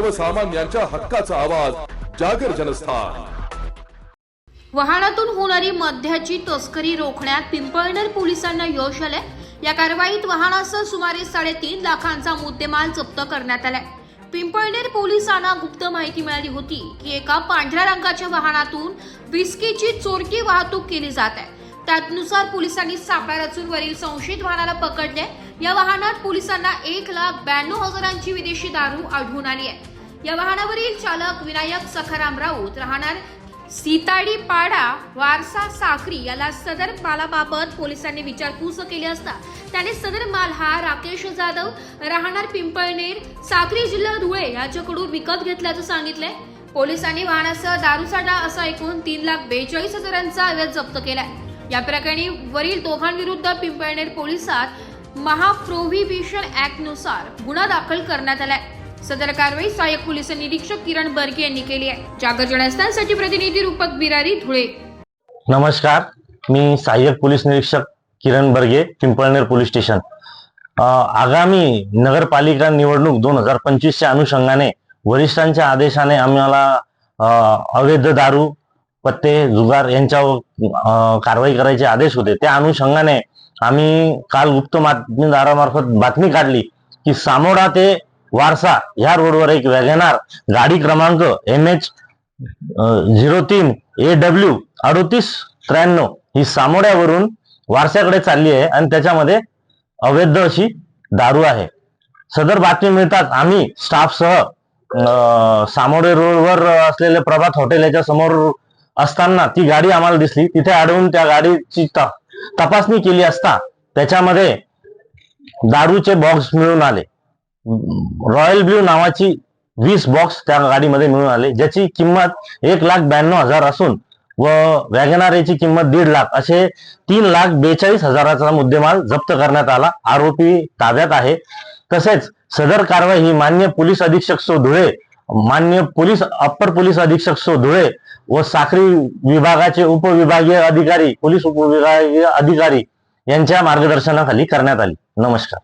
सर्वसामान्यांच्या हक्काचा आवाज जागर जनस्थान. वाहनातून होणारी मद्याची तस्करी रोखण्यात पिंपळनेर पोलिसांना यश आलंय. या कारवाईत वाहनासह सुमारे साडेतीन लाखांचा मुद्देमाल जप्त करण्यात आलाय. पिंपळनेर पोलिसांना गुप्त माहिती मिळाली होती की एका पांढऱ्या रंगाच्या वाहनातून विस्कीची चोरकी वाहतूक केली जात आहे. त्यानुसार पोलिसांनी सापळा रचून वरील संशयित वाहनाला पकडले. या वाहनात पोलिसांना एक लाख ब्याण्णव हजारांची विदेशी दारू आढळून आली आहे. या वाहनावरील चालक विनायक सखाराम राऊत राहणार सीताडी पाडा वारसा साखरी याला सदर मालाबाबत पोलिसांनी विचारपूस केली असता. त्याने सदर माल हा राकेश जाधव राहणार पिंपळनेर साखरी जिल्हा धुळे याच्याकडून विकत घेतल्याचं सांगितलंय. पोलिसांनी वाहनासह दारूसाठा असा एकूण तीन लाख बेचाळीस हजारांचा अवैध जप्त केलाय. या प्रकरणी वरील दोघांविरुद्ध पिंपळनेर पोलिसात महाप्रोहिबिशन ऍक्टनुसार गुन्हा दाखल करण्यात आलाय. सदर कारवाई सहाय्यक पोलीस निरीक्षक किरण बर्गे यांनी केली आहे. जागर जनस्थानसाठी प्रतिनिधी रूपक बिरारी धुळे. नमस्कार. मी सहाय्यक पोलीस निरीक्षक किरण बर्गे पिंपळनेर पोलीस स्टेशन. आगामी नगरपालिका निवडणूक दोन हजार पंचवीसच्या अनुषंगाने वरिष्ठांच्या आदेशाने आम्हाला अवैध दारू पत्ते जुगार यांच्यावर कारवाई करायचे आदेश होते. त्या अनुषंगाने आम्ही काल गुप्त बातमीदारामार्फत बातमी काढली की सामोडा ते वारसा ह्या रोडवर एक वॅगनार गाडी क्रमांक एम एच झिरो तीन ए डब्ल्यू अडोतीस त्र्याण्णव ही सामोड्यावरून वारशाकडे चालली आहे आणि त्याच्यामध्ये अवैध अशी दारू आहे. सदर बातमी मिळताच आम्ही स्टाफसह सामोडे रोडवर असलेले प्रभात हॉटेल याच्या समोर असताना ती गाडी आम्हाला दिसली. तिथे अडवून त्या गाडीची त- तपासणी केली असता त्याच्यामध्ये दारूचे बॉक्स मिळून आले. रॉयल ब्ल्यू नावाची वीस बॉक्स त्या गाडीमध्ये मिळून आले. ज्याची किंमत एक लाख ब्याण्णव हजार असून व वॅगनारेची किंमत दीड लाख असे तीन लाख बेचाळीस हजाराचा मुद्देमाल जप्त करण्यात आला. आरोपी ताब्यात आहे. तसेच सदर कारवाई ही मान्य पोलीस अधीक्षक सो धुळे मान्य पोलीस अप्पर पोलीस अधीक्षक सो धुळे व साखरी विभागाचे उपविभागीय अधिकारी पोलीस उपविभागीय अधिकारी यांच्या मार्गदर्शनाखाली करण्यात आली. नमस्कार.